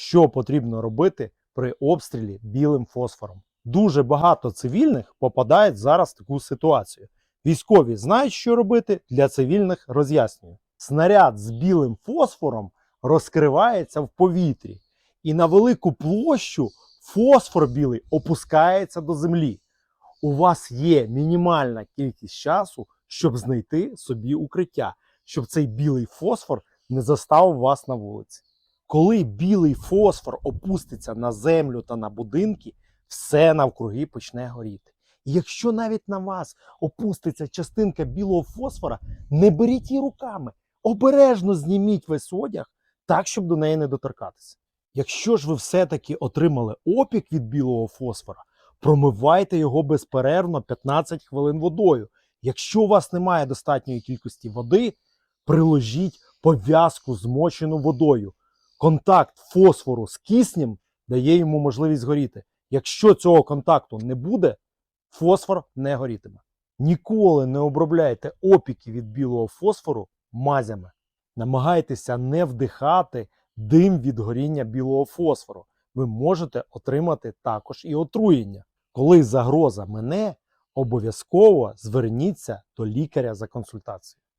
що потрібно робити при обстрілі білим фосфором. Дуже багато цивільних попадають зараз в таку ситуацію. Військові знають, що робити для цивільних роз'яснюю. Снаряд з білим фосфором розкривається в повітрі, і на велику площу фосфор білий опускається до землі. У вас є мінімальна кількість часу, щоб знайти собі укриття, щоб цей білий фосфор не заставив вас на вулиці. Коли білий фосфор опуститься на землю та на будинки, все навкруги почне горіти. І якщо навіть на вас опуститься частинка білого фосфора, не беріть її руками, обережно зніміть весь одяг так, щоб до неї не доторкатися. Якщо ж ви все-таки отримали опік від білого фосфора, промивайте його безперервно 15 хвилин водою. Якщо у вас немає достатньої кількості води, приложіть пов'язку змочену водою. Контакт фосфору з киснем дає йому можливість згоріти. Якщо цього контакту не буде, фосфор не горітиме. Ніколи не обробляйте опіки від білого фосфору мазями. Намагайтеся не вдихати дим від горіння білого фосфору. Ви можете отримати також і отруєння. Коли загроза мине, обов'язково зверніться до лікаря за консультацією.